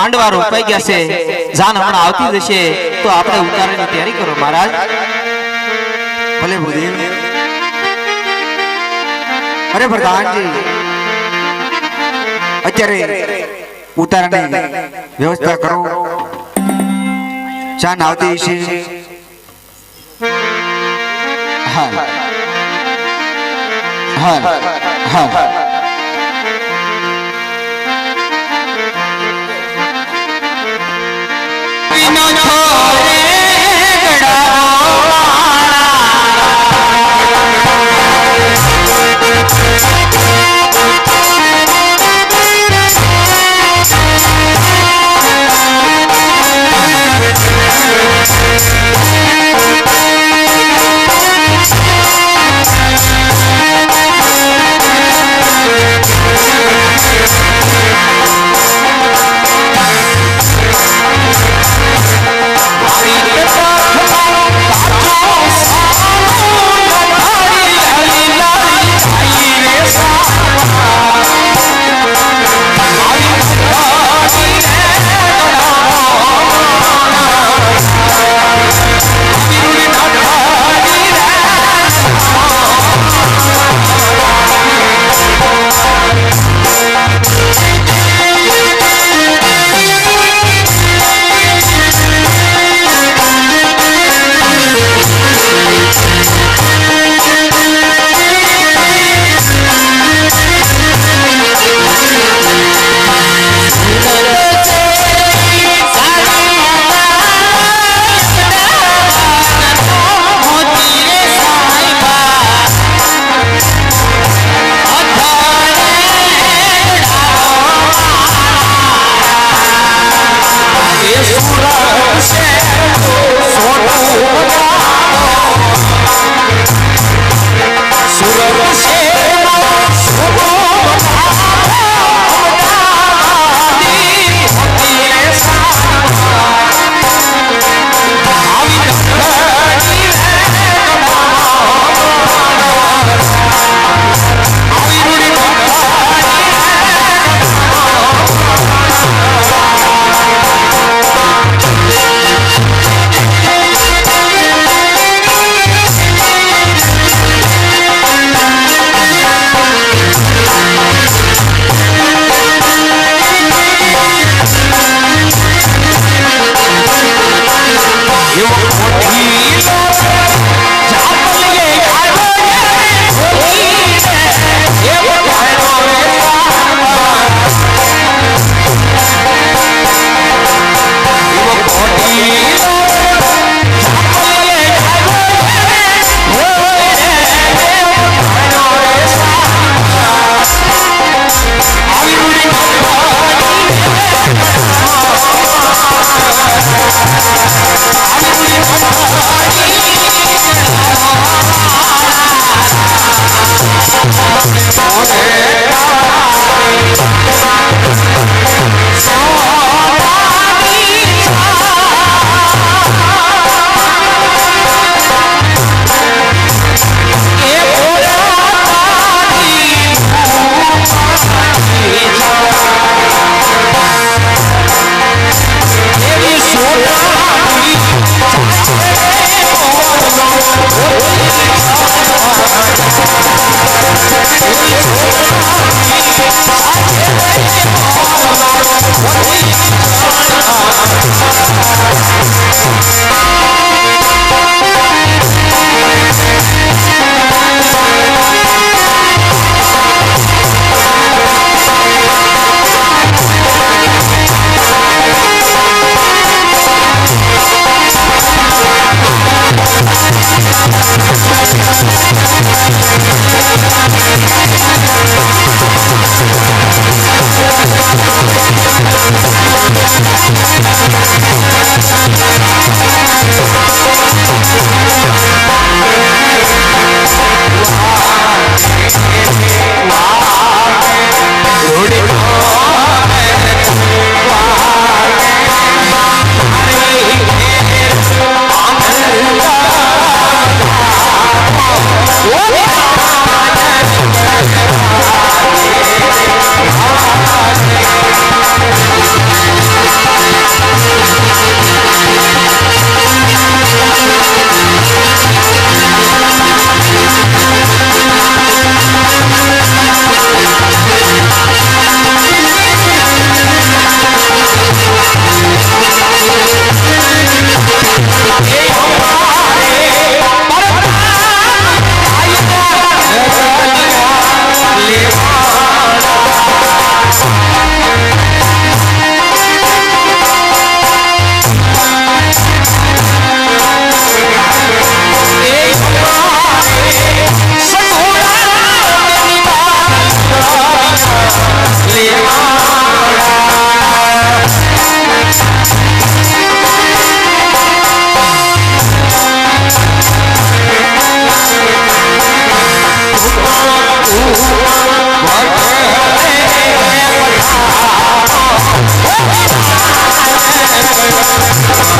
માંડવા રોપાઈ ગયા છે. જાન હમણાં આવતી જશે તો આપણે ઉતારવાની તૈયારી કરો મહારાજ. ભલે ભૂદેવ. અરે પ્રધાનજી. અત્યારે ઉતારવાની વ્યવસ્થા કરો. ચાન આવતી છે હા. હા. હા. Oh.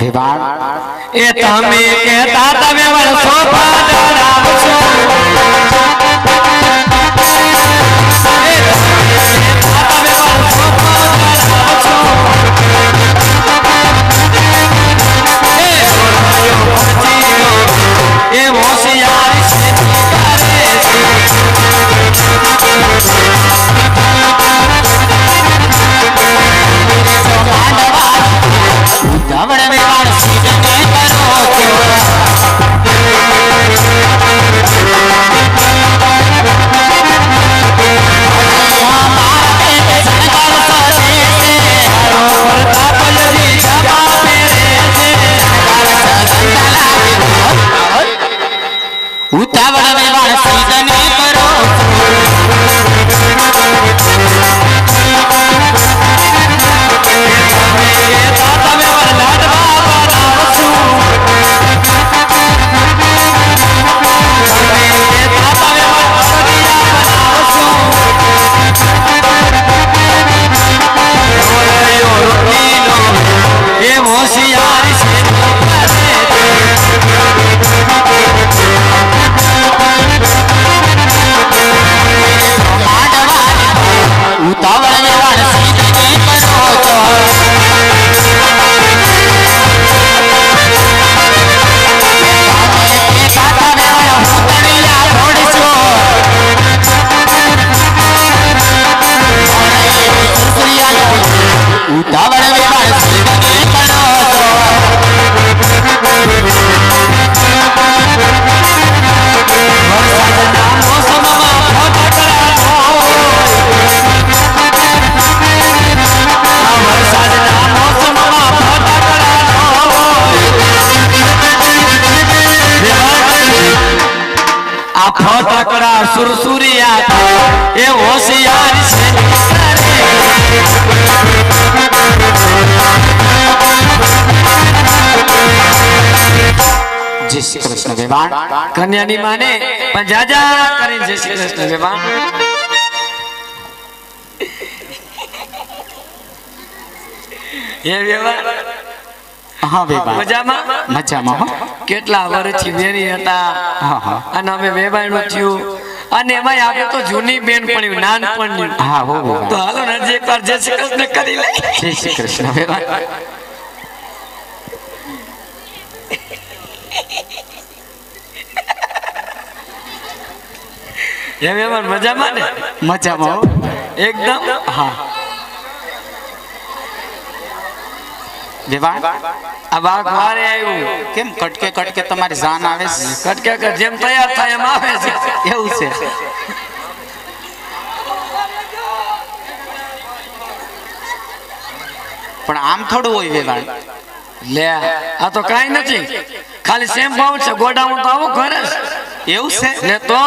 વિવાહ એ તમે કહેતા તમે વર્ષો પાછળ આવશો. જય શ્રી કૃષ્ણ વિવાહ કન્યાની માને પણ જાજા કરીને જય શ્રી કૃષ્ણ વેવાણ એ વેવાણ હા વિવાહ મજામાં? મજામાં કેટલા વર્ષથી વેરી હતા. હા હા. અને અમે વેવાણું થયું. અને એમાં આપણે તો જૂની બેન પણ નાનપણની. હા હો તો હાલો ને એકવાર જય શ્રી કૃષ્ણ કરી લે જય શ્રી કૃષ્ણ એ વેવાણ મજામાં ને? મજામાં હો. એકદમ? હા. આ વાઘ મારે આવ્યું. કેમ કટકે કટકે તમારી જાન આવે છે? કટકે જેમ તૈયાર થાય એમ આવે છે. એવું છે. પણ આમ થોડું હોય વેવાણ લે આ તો કાઈ નથી. ખાલી સેમ ભાવ છે. ગોડાઉન તો આવો ઘરે એવું છે? તો.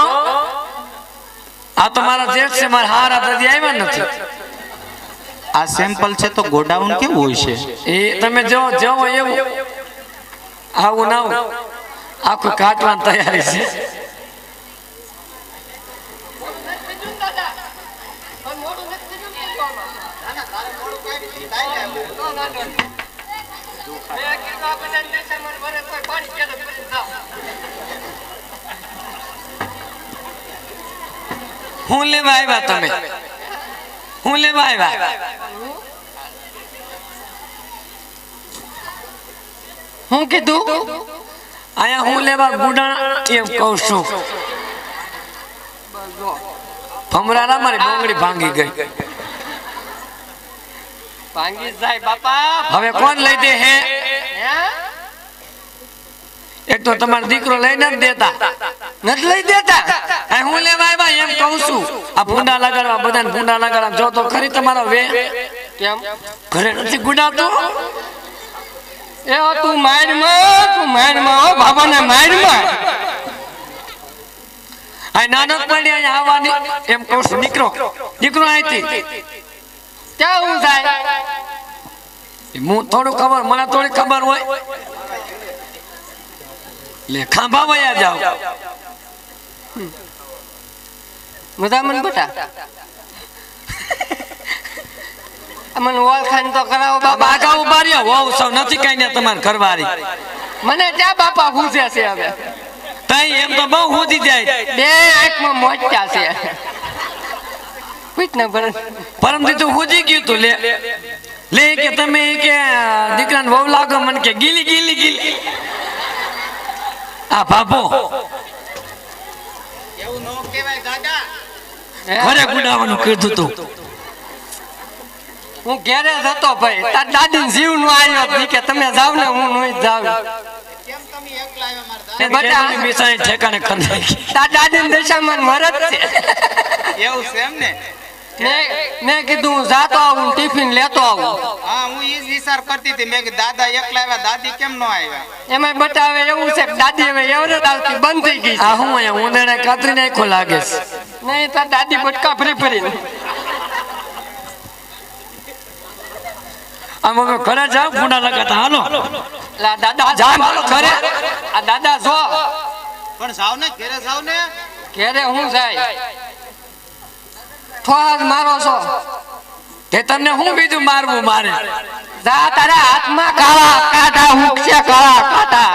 આ તો મારા જેઠ છે મારા હારા દાદી આવ્યા નથી. આ સેમ્પલ છે તો ગોડાઉન કેવું હોય છે? એ તમે જો જો એવું. આવું ના આવું. આખું કાઢવાની તૈયારી છે. હું લેવા આવ્યા તમે? હું લેવા આવ્યા? હું કીધું? અહીંયા હું લેવા ગુડા એમ કહું છું. ભમરાના મારી ડોંગળી ભાંગી ગઈ. ભાંગી જાય બાપા. હવે કોણ લઈ દે હે? એક તો તમારો દીકરો લઈને જ દેતા. નથી લઈ દેતા. આ હું લેવા આવ્યા એમ કહું છું. આ ભૂંડા લગાડવા બધાને ભૂંડા લગાડવા. જો તો ખરી તમારો વે. કેમ? ઘરે નથી ગુડાતો? એ તું મારમાં તું મારમાં હો માઇન્ડમાં આ નાનક પડી અહીં આવવાની. એમ કહું છું દીકરો દીકરો અહીંથી. ક્યાં હું થાય? હું થોડું ખબર મને થોડી ખબર હોય. લે ખાંભા વયા જાવ મજામાં બેટા? મને ઓળખાણ તો કરાવો બાબા આગા ઊભા રહ્યો. વહુ સૌ નથી કઈ ને તમારે ઘરવાળી. મને ત્યાં બાપા પૂછે છે હવે. તઈ એમ તો બહુ હોજી જાય. બે આંખમાં મોચ્યા છે. પૂછ ને ભરણ પરમ દીધું હોજી ગયું તું લે. લે કે તમે કે દીકરાને વહુ લાગો મને કે ગીલી ગીલી ગીલી. આ બાપો એવું ન કહેવાય દાદા ઘરે ગુડાવાનું કીધું તું. હું ઘેરે જ હતો ભાઈ. તાર દાદી જીવનું આવ્યો કે તમે જાવ ને હું નહીં જાવ મેં મેં કીધું હું જાતો આવું ટિફિન લેતો આવું. હા હું ઈ વિચાર કરતી હતી. મેં કીધું દાદા એકલા આવ્યા દાદી કેમ નો આવ્યા? એમાં બતાવે એવું છે કે દાદી હવે એવરેજ આવતી બંધ થઈ ગઈ છે. હું અહીંયા ઉંદરને કાતરી નાખો લાગે છે. નહીં તાર દાદી બટકા ફરી ફરી આમ હવે ઘરે જાવ લગાતા હાલો. લા દાદા જા મારો ઘરે. આ દાદા જો. પણ જાવ ને ઘરે જાવ ને ઘેરે હું જાય? ઠોહાજ મારો છો. કે તમને હું બીજું મારવું મારે? જા તારા હાથમાં કાળા કાંટા હુકશે કાળા કાટા.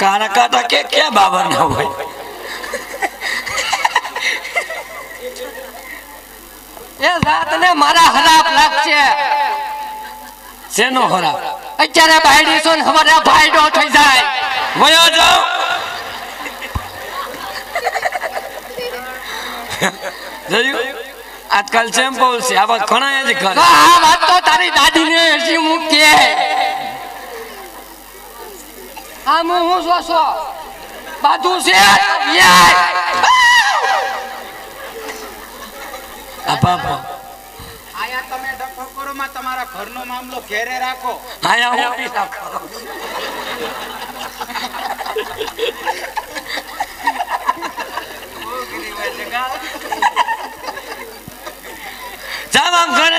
કાળા કાટા કે કે બાબર ના હોય? એ મારા હરાપ લાગશે. શેનો અત્યારે છો ને ભાઈડો થઈ જાય. વયો જાઓ. જોયું? આજકાલ છે વાત ઘણા જ ઘર. આ વાત તો તારી દાદીને હસી મૂકે આ હું હું છો છો? બાજુ છે? યાર આ બાપા આયા તમે તમારા ઘરનો મામલો ઘેરે રાખો. આયા હું રાખો. ઘરે